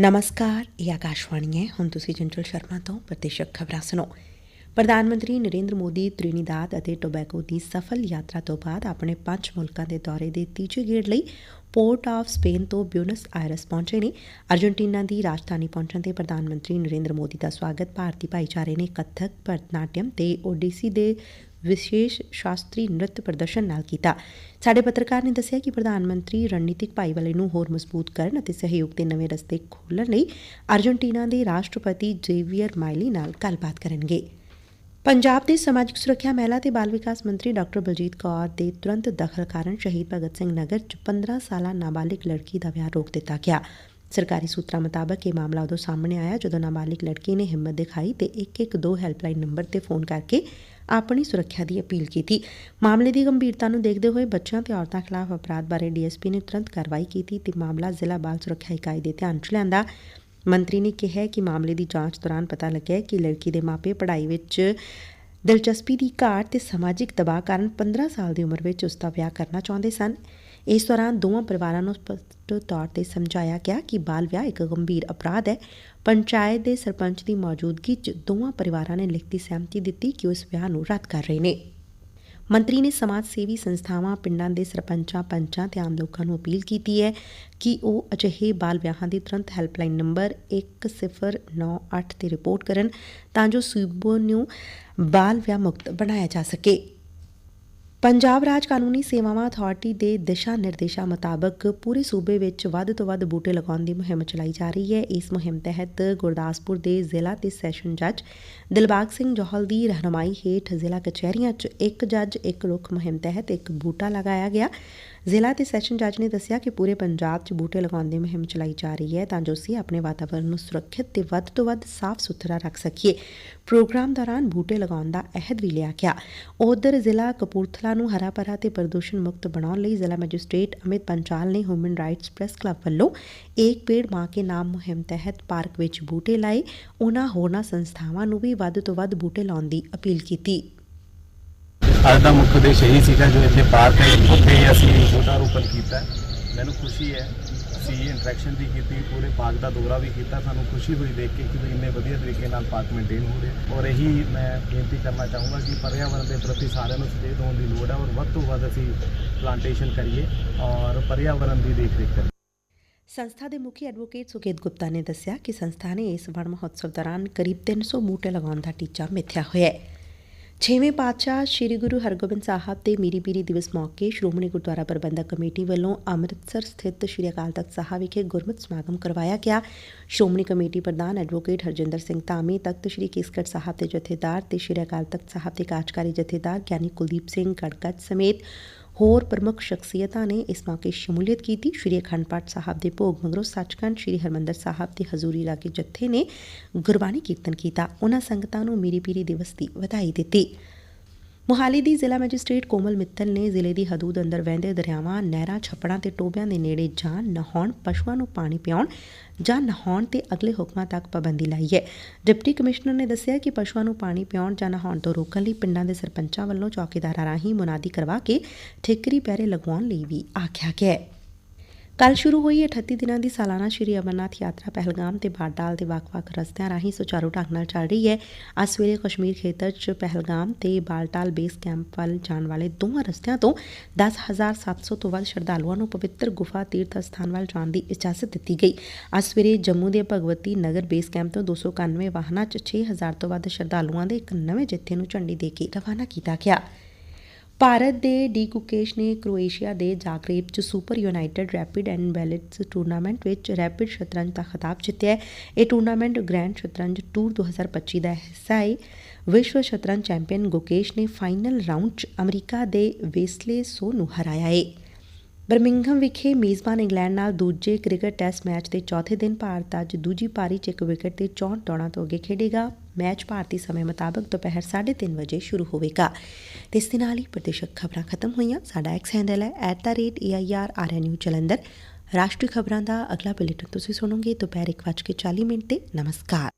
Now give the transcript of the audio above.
ਨਮਸਕਾਰ ਇਹ ਆਕਾਸ਼ਵਾਣੀ ਹੈ ਹੁਣ ਤੁਸੀਂ ਚੰਚਲ ਸ਼ਰਮਾ ਤੋਂ ਪ੍ਰਤੀਸ਼ਕ ਖਬਰਾਂ ਸੁਣੋ ਪ੍ਰਧਾਨ ਮੰਤਰੀ ਨਰਿੰਦਰ ਮੋਦੀ ਤ੍ਰਿਨੀਦਾਦ ਅਤੇ ਟੋਬੈਗੋ ਦੀ ਸਫਲ ਯਾਤਰਾ ਤੋਂ ਬਾਅਦ ਆਪਣੇ ਪੰਜ ਮੁਲਕਾਂ ਦੇ ਦੌਰੇ ਦੇ ਤੀਜੇ ਗੇੜ ਲਈ ਪੋਰਟ ਆਫ ਸਪੇਨ ਤੋਂ ਬਿਊਨਸ ਆਇਰਸ ਪਹੁੰਚੇ ਨੇ ਅਰਜਨਟੀਨਾ ਦੀ ਰਾਜਧਾਨੀ ਪਹੁੰਚਣ ਤੇ ਪ੍ਰਧਾਨ ਮੰਤਰੀ ਨਰਿੰਦਰ ਮੋਦੀ ਦਾ ਸਵਾਗਤ ਭਾਰਤੀ ਭਾਈਚਾਰੇ ਨੇ ਕੱਥਕ ਭਰਤਨਾਟਿਅਮ ਤੇ ਓਡੀਸੀ ਦੇ ਵਿਸ਼ੇਸ਼ ਸ਼ਾਸਤਰੀ ਨ੍ਰਿਤ ਪ੍ਰਦਰਸ਼ਨ ਨਾਲ ਕੀਤਾ। ਸਾਡੇ ਪੱਤਰਕਾਰ ਨੇ ਦੱਸਿਆ ਕਿ ਪ੍ਰਧਾਨ ਮੰਤਰੀ ਰਣਨੀਤਿਕ ਭਾਈਵਾਲੇ ਨੂੰ ਹੋਰ ਮਜ਼ਬੂਤ ਕਰਨ ਅਤੇ ਸਹਿਯੋਗ ਦੇ ਨਵੇਂ ਰਸਤੇ ਖੋਲ੍ਹਣ ਲਈ ਅਰਜਨਟੀਨਾ ਦੇ ਰਾਸ਼ਟਰਪਤੀ ਜੇਵੀਅਰ ਮਾਈਲੀ ਨਾਲ ਗੱਲਬਾਤ ਕਰਨਗੇ। ਪੰਜਾਬ ਦੇ ਸਮਾਜਿਕ ਸੁਰੱਖਿਆ ਮਹਿਲਾ ਤੇ ਬਾਲ ਵਿਕਾਸ ਮੰਤਰੀ ਡਾਕਟਰ ਬਲਜੀਤ ਕੌਰ ਦੇ ਤੁਰੰਤ ਦਖਲ ਕਾਰਨ ਸ਼ਹੀਦ ਭਗਤ ਸਿੰਘ ਨਗਰ 'ਚ 15 ਸਾਲਾ ਨਾਬਾਲਿਗ ਲੜਕੀ ਦਾ ਵਿਆਹ ਰੋਕ ਦਿੱਤਾ ਗਿਆ। ਸਰਕਾਰੀ ਸੂਤਰਾਂ ਮੁਤਾਬਕ ਇਹ ਮਾਮਲਾ ਉਦੋਂ ਸਾਹਮਣੇ ਆਇਆ ਜਦੋਂ ਨਾਬਾਲਿਗ ਲੜਕੀ ਨੇ ਹਿੰਮਤ ਦਿਖਾਈ ਤੇ 112 ਹੈਲਪਲਾਈਨ ਨੰਬਰ ਤੇ ਫੋਨ ਕਰਕੇ ਆਪਣੀ ਸੁਰੱਖਿਆ ਦੀ ਅਪੀਲ ਕੀਤੀ। ਮਾਮਲੇ ਦੀ ਗੰਭੀਰਤਾ ਨੂੰ ਦੇਖਦੇ ਹੋਏ ਬੱਚਿਆਂ ਤੇ ਔਰਤਾਂ ਖਿਲਾਫ ਅਪਰਾਧ ਬਾਰੇ ਡੀਐਸਪੀ ਨੇ ਤੁਰੰਤ ਕਾਰਵਾਈ ਕੀਤੀ ਤੇ ਮਾਮਲਾ ਜ਼ਿਲ੍ਹਾ ਬਾਲ ਸੁਰੱਖਿਆ ਇਕਾਈ ਦੇ ਧਿਆਨ 'ਚ ਲਿਆਂਦਾ। ਮੰਤਰੀ ਨੇ ਕਿਹਾ ਕਿ ਮਾਮਲੇ ਦੀ ਜਾਂਚ ਦੌਰਾਨ ਪਤਾ ਲੱਗਿਆ ਕਿ ਲੜਕੀ ਦੇ ਮਾਪੇ ਪੜ੍ਹਾਈ ਵਿੱਚ ਦਿਲਚਸਪੀ ਦੀ ਘਾਟ ਤੇ ਸਮਾਜਿਕ ਦਬਾਅ ਕਾਰਨ 15 ਸਾਲ ਦੀ ਉਮਰ ਵਿੱਚ ਉਸ ਦਾ ਵਿਆਹ ਕਰਨਾ ਚਾਹੁੰਦੇ ਸਨ। ਇਸ ਦੌਰਾਨ ਦੋਵਾਂ ਪਰਿਵਾਰਾਂ ਨੂੰ ਸਪਸ਼ਟ ਤੌਰ ਤੇ ਸਮਝਾਇਆ ਗਿਆ ਕਿ ਬਾਲ ਵਿਆਹ ਇੱਕ ਗੰਭੀਰ ਅਪਰਾਧ ਹੈ। ਪੰਚਾਇਤ ਦੇ ਸਰਪੰਚ ਦੀ ਮੌਜੂਦਗੀ 'ਚ ਦੋਵਾਂ ਪਰਿਵਾਰਾਂ ਨੇ ਲਿਖਤੀ ਸਹਿਮਤੀ ਦਿੱਤੀ ਕਿ ਉਹ ਇਸ ਵਿਆਹ ਨੂੰ ਰੱਦ ਕਰ ਰਹੇ ਨੇ। ਮੰਤਰੀ ਨੇ ਸਮਾਜ ਸੇਵੀ ਸੰਸਥਾਵਾਂ, ਪਿੰਡਾਂ ਦੇ ਸਰਪੰਚਾਂ, ਪੰਚਾਂ ਤੇ ਆਮ ਲੋਕਾਂ ਨੂੰ ਅਪੀਲ ਕੀਤੀ ਹੈ ਕਿ ਉਹ ਅਜਿਹੇ ਬਾਲ ਵਿਆਹਾਂ ਦੀ ਤੁਰੰਤ ਹੈਲਪਲਾਈਨ ਨੰਬਰ 1098 ਤੇ ਰਿਪੋਰਟ ਕਰਨ ਤਾਂ ਜੋ ਸੂਬੇ ਨੂੰ ਬਾਲ ਵਿਆਹ ਮੁਕਤ ਬਣਾਇਆ ਜਾ ਸਕੇ। ਪੰਜਾਬ ਰਾਜ ਕਾਨੂੰਨੀ ਸੇਵਾਵਾਂ ਅਥਾਰਟੀ ਦੇ ਦਿਸ਼ਾ ਨਿਰਦੇਸ਼ਾਂ ਮੁਤਾਬਕ ਪੂਰੇ ਸੂਬੇ ਵਿੱਚ ਵੱਧ ਤੋਂ ਵੱਧ ਬੂਟੇ ਲਗਾਉਣ ਦੀ ਮੁਹਿੰਮ ਚਲਾਈ ਜਾ ਰਹੀ ਹੈ। ਇਸ ਮੁਹਿੰਮ ਤਹਿਤ ਗੁਰਦਾਸਪੁਰ ਦੇ ਜ਼ਿਲ੍ਹਾ ਤੇ ਸੈਸ਼ਨ ਜੱਜ ਦਿਲਬਾਗ ਸਿੰਘ ਜੋਹਲ ਦੀ ਰਹਿਨਮਾਈ ਹੇਠ ਜ਼ਿਲ੍ਹਾ ਕਚਹਿਰੀਆਂ 'ਚ ਇੱਕ ਜੱਜ, ਇੱਕ ਰੁੱਖ ਮੁਹਿੰਮ ਤਹਿਤ ਇੱਕ ਬੂਟਾ ਲਗਾਇਆ ਗਿਆ। ਜ਼ਿਲ੍ਹਾ ਤੇ ਸੈਸ਼ਨ ਜੱਜ ਨੇ ਦੱਸਿਆ ਕਿ ਪੂਰੇ ਪੰਜਾਬ 'ਚ ਬੂਟੇ ਲਗਾਉਣ ਦੀ ਮੁਹਿੰਮ ਚਲਾਈ ਜਾ ਰਹੀ ਹੈ ਤਾਂ ਜੋ ਅਸੀਂ ਆਪਣੇ ਵਾਤਾਵਰਣ ਨੂੰ ਸੁਰੱਖਿਅਤ ਤੇ ਵੱਧ ਤੋਂ ਵੱਧ ਸਾਫ਼ ਸੁਥਰਾ ਰੱਖ ਸਕੀਏ। ਪ੍ਰੋਗਰਾਮ ਦੌਰਾਨ ਬੂਟੇ ਲਗਾਉਣ ਦਾ ਅਹਿਦ ਵੀ ਲਿਆ ਗਿਆ। ਉਧਰ ਜ਼ਿਲ੍ਹਾ ਕਪੂਰਥਲਾ ਨੂੰ ਹਰਾ ਭਰਾ ਤੇ ਪ੍ਰਦੂਸ਼ਣ ਮੁਕਤ ਬਣਾਉਣ ਲਈ ਜ਼ਿਲ੍ਹਾ ਮੈਜਿਸਟ੍ਰੇਟ ਅਮਿਤ ਪੰਚਾਲ ਨੇ ਹਿਊਮਨ ਰਾਈਟਸ ਪ੍ਰੈਸ ਕਲੱਬ ਵੱਲੋਂ ਏਕ ਪੇੜ ਮਾਂ ਕੇ ਨਾਮ ਮੁਹਿੰਮ ਤਹਿਤ ਪਾਰਕ ਵਿੱਚ ਬੂਟੇ ਲਾਏ। ਉਹਨਾਂ ਹੋਰਨਾਂ ਸੰਸਥਾਵਾਂ ਨੂੰ ਵੀ ਵੱਧ ਤੋਂ ਵੱਧ ਬੂਟੇ ਲਾਉਣ ਦੀ ਅਪੀਲ ਕੀਤੀ। ਅੱਜ ਦਾ ਮੁੱਖ ਉਦੇਸ਼ ਇਹੀ ਸੀਗਾ ਜੋ ਇੱਥੇ ਪਾਰਕ ਹੈ ਉੱਥੇ ਅਸੀਂ ਛੋਟਾ ਰੋਪਣ ਕੀਤਾ। ਮੈਨੂੰ ਖੁਸ਼ੀ ਹੈ ਅਸੀਂ ਇੰਟਰੈਕਸ਼ਨ ਵੀ ਕੀਤੀ, ਪੂਰੇ ਪਾਰਕ ਦਾ ਦੌਰਾ ਵੀ ਕੀਤਾ, ਸਾਨੂੰ ਖੁਸ਼ੀ ਹੋਈ ਦੇਖ ਕੇ ਕਿ ਵੀ ਇੰਨੇ ਵਧੀਆ ਤਰੀਕੇ ਨਾਲ ਪਾਰਕ ਮੇਨਟੇਨ ਹੋ ਰਿਹਾ। ਔਰ ਇਹੀ ਮੈਂ ਬੇਨਤੀ ਕਰਨਾ ਚਾਹੂੰਗਾ ਕਿ ਪਰਿਆਵਰਣ ਦੇ ਪ੍ਰਤੀ ਸਾਰਿਆਂ ਨੂੰ ਸੁਚੇਤ ਹੋਣ ਦੀ ਲੋੜ ਹੈ ਔਰ ਵੱਧ ਤੋਂ ਵੱਧ ਅਸੀਂ ਪਲਾਂਟੇਸ਼ਨ ਕਰੀਏ ਔਰ ਪਰਿਆਵਰਣ ਦੀ ਦੇਖਰੇਖ ਕਰੀਏ। ਸੰਸਥਾ ਦੇ ਮੁਖੀ ਐਡਵੋਕੇਟ ਸੁਕੇਤ ਗੁਪਤਾ ਨੇ ਦੱਸਿਆ ਕਿ ਸੰਸਥਾ ਨੇ ਇਸ ਵਣ ਮਹੋਤਸਵ ਦੌਰਾਨ ਕਰੀਬ 300 ਬੂਟੇ ਲਗਾਉਣ ਦਾ ਟੀਚਾ ਮਿੱਥਿਆ ਹੋਇਆ ਹੈ। ਛੇਵੇਂ ਪਾਤਸ਼ਾਹ ਸ੍ਰੀ ਗੁਰੂ ਹਰਗੋਬਿੰਦ ਸਾਹਿਬ ਦੇ ਮੀਰੀ ਪੀਰੀ ਦਿਵਸ ਮੌਕੇ ਸ਼੍ਰੋਮਣੀ ਗੁਰਦੁਆਰਾ ਪ੍ਰਬੰਧਕ ਕਮੇਟੀ ਵੱਲੋਂ ਅੰਮ੍ਰਿਤਸਰ ਸਥਿਤ ਸ੍ਰੀ ਅਕਾਲ ਤਖਤ ਸਾਹਿਬ ਵਿਖੇ ਗੁਰਮਤਿ ਸਮਾਗਮ ਕਰਵਾਇਆ ਗਿਆ। ਸ਼੍ਰੋਮਣੀ ਕਮੇਟੀ ਪ੍ਰਧਾਨ ਐਡਵੋਕੇਟ ਹਰਜਿੰਦਰ ਸਿੰਘ ਧਾਮੀ, ਤਖਤ ਸ੍ਰੀ ਕੇਸਗੜ੍ਹ ਸਾਹਿਬ ਦੇ ਜਥੇਦਾਰ ਤੇ ਸ੍ਰੀ ਅਕਾਲ ਤਖਤ ਸਾਹਿਬ ਦੇ ਕਾਰਜਕਾਰੀ ਜਥੇਦਾਰ ਗਿਆਨੀ ਕੁਲਦੀਪ ਸਿੰਘ ਗੜਗੜ ਸਮੇਤ ਹੋਰ ਪ੍ਰਮੁੱਖ ਸ਼ਖਸੀਅਤਾਂ ਨੇ ਇਸ ਮੌਕੇ ਸ਼ਮੂਲੀਅਤ ਕੀਤੀ। ਸ਼੍ਰੀ ਅਖੰਡ ਪਾਠ ਸਾਹਿਬ ਦੇ ਭੋਗ ਮਗਰੋਂ ਸੱਚਖੰਡ ਸ਼੍ਰੀ ਹਰਮੰਦਰ ਸਾਹਿਬ ਦੇ ਹਜ਼ੂਰੀ ਲਾਗੇ ਜੱਥੇ ਨੇ ਗੁਰਬਾਣੀ ਕੀਰਤਨ ਕੀਤਾ। ਉਹਨਾਂ ਸੰਗਤਾਂ ਨੂੰ ਮੀਰੀ ਪੀਰੀ ਦਿਵਸ ਦੀ ਵਧਾਈ ਦਿੱਤੀ। ਮੁਹਾਲੀ ਦੀ ਜ਼ਿਲ੍ਹਾ ਮੈਜਿਸਟ੍ਰੇਟ ਕੋਮਲ ਮਿੱਤਲ ਨੇ ਜ਼ਿਲ੍ਹੇ ਦੀ ਹਦੂਦ ਅੰਦਰ ਵਹਿੰਦੇ ਦਰਿਆਵਾਂ, ਨਹਿਰਾਂ, ਛੱਪੜਾਂ ਤੇ ਟੋਬਿਆਂ ਦੇ ਨੇੜੇ ਜਾਂ ਨਹਾਉਣ, ਪਸ਼ੂਆਂ ਨੂੰ ਪਾਣੀ ਪਿਆਉਣ ਜਾਂ ਨਹਾਉਣ ਤੇ ਅਗਲੇ ਹੁਕਮਾਂ ਤੱਕ ਪਾਬੰਦੀ ਲਾਈ ਹੈ। ਡਿਪਟੀ ਕਮਿਸ਼ਨਰ ਨੇ ਦੱਸਿਆ ਕਿ ਪਸ਼ੂਆਂ ਨੂੰ ਪਾਣੀ ਪਿਆਉਣ ਜਾਂ ਨਹਾਉਣ ਤੋਂ ਰੋਕਣ ਲਈ ਪਿੰਡਾਂ ਦੇ ਸਰਪੰਚਾਂ ਵੱਲੋਂ ਚੌਕੀਦਾਰਾਂ ਰਾਹੀਂ ਮੁਨਾਦੀ ਕਰਵਾ ਕੇ ਠੇਕਰੀ ਪਹਿਰੇ ਲਗਵਾਉਣ ਲਈ ਵੀ ਆਖਿਆ ਗਿਆ ਹੈ। ਕੱਲ ਸ਼ੁਰੂ ਹੋਈ 38 ਦਿਨਾਂ ਦੀ ਸਾਲਾਨਾ ਸ਼੍ਰੀ ਅਮਰਨਾਥ ਯਾਤਰਾ, ਪਹਿਲਗਾਮ ਤੇ ਬਾਡਾਲ ਦੇ ਵੱਖ-ਵੱਖ ਰਸਤਿਆਂ ਰਾਹੀਂ ਸੁਚਾਰੂ ਢੰਗ ਨਾਲ ਚੱਲ ਰਹੀ ਹੈ। ਅੱਜ ਸਵੇਰੇ ਕਸ਼ਮੀਰ ਖੇਤਰ 'ਚ ਪਹਿਲਗਾਮ ਤੇ ਬਾਲਟਾਲ ਬੇਸ ਕੈਂਪ ਵੱਲ ਜਾਣ ਵਾਲੇ ਦੋਵਾਂ ਰਸਤਿਆਂ ਤੋਂ 10700 ਤੋਂ ਵੱਧ ਸ਼ਰਧਾਲੂਆਂ ਨੂੰ ਪਵਿੱਤਰ ਗੁਫਾ ਤੀਰਥ ਸਥਾਨ ਵੱਲ ਜਾਣ ਦੀ ਇਜਾਜ਼ਤ ਦਿੱਤੀ ਗਈ। ਅੱਜ ਸਵੇਰੇ ਜੰਮੂ ਦੇ ਭਗਵਤੀ ਨਗਰ ਬੇਸ ਕੈਂਪ ਤੋਂ 291 ਵਾਹਨਾਂ 'ਚ 6000 ਤੋਂ ਵੱਧ ਸ਼ਰਧਾਲੂਆਂ ਦੇ ਇੱਕ ਨਵੇਂ ਜਥੇ ਨੂੰ ਝੰਡੀ ਦੇ ਕੇ ਰਵਾਨਾ ਕੀਤਾ ਗਿਆ। ਭਾਰਤ ਦੇ ਡੀ ਕੁਕੇਸ਼ ਨੇ ਕ੍ਰੋਏਸ਼ੀਆ ਦੇ ਜਾਗਰੇਬ 'ਚ super united rapid and blitz tournament ਵਿੱਚ ਰੈਪਿਡ ਸ਼ਤਰੰਜ ਦਾ ਖਿਤਾਬ ਜਿੱਤਿਆ ਹੈ। ਇਹ ਟੂਰਨਾਮੈਂਟ ਗ੍ਰੈਂਡ ਸ਼ਤਰੰਜ ਟੂਰ 2025 ਦਾ ਹਿੱਸਾ ਹੈ ਵਿਸ਼ਵ ਸ਼ਤਰੰਜ ਚੈਂਪੀਅਨ ਗੁਕੇਸ਼ ਨੇ ਫਾਈਨਲ ਰਾਊਂਡ 'ਚ ਅਮਰੀਕਾ ਦੇ ਵੇਸਲੇ ਸੋ ਨੂੰ ਹਰਾਇਆ ਹੈ ਬਰਮਿੰਘਮ ਵਿਖੇ ਮੇਜ਼ਬਾਨ ਇੰਗਲੈਂਡ ਨਾਲ ਦੂਜੇ ਕ੍ਰਿਕਟ ਟੈਸਟ ਮੈਚ ਦੇ ਚੌਥੇ ਦਿਨ ਭਾਰਤ ਅੱਜ ਦੂਜੀ ਪਾਰੀ 'ਚ ਇੱਕ ਵਿਕਟ ਤੇ 64 ਦੌੜਾਂ ਤੋਂ ਅੱਗੇ ਖੇਡੇਗਾ। ਮੈਚ ਭਾਰਤੀ ਸਮੇਂ ਮੁਤਾਬਕ ਦੁਪਹਿਰ 3:30 ਵਜੇ ਸ਼ੁਰੂ ਹੋਵੇਗਾ। ਤੇ ਇਸ ਦੇ ਨਾਲ ਹੀ ਪ੍ਰਦੇਸ਼ਕ ਖਬਰਾਂ ਖਤਮ ਹੋਈਆਂ। ਸਾਡਾ ਐਕਸ ਹੈਂਡਲ ਹੈ @airrnu ਜਲੰਧਰ। ਰਾਸ਼ਟਰੀ ਖਬਰਾਂ ਦਾ ਅਗਲਾ ਬੁਲੇਟਿਨ ਤੁਸੀਂ ਸੁਣੋਗੇ ਦੁਪਹਿਰ 1:40 ਮਿੰਟ ਤੇ। ਨਮਸਕਾਰ।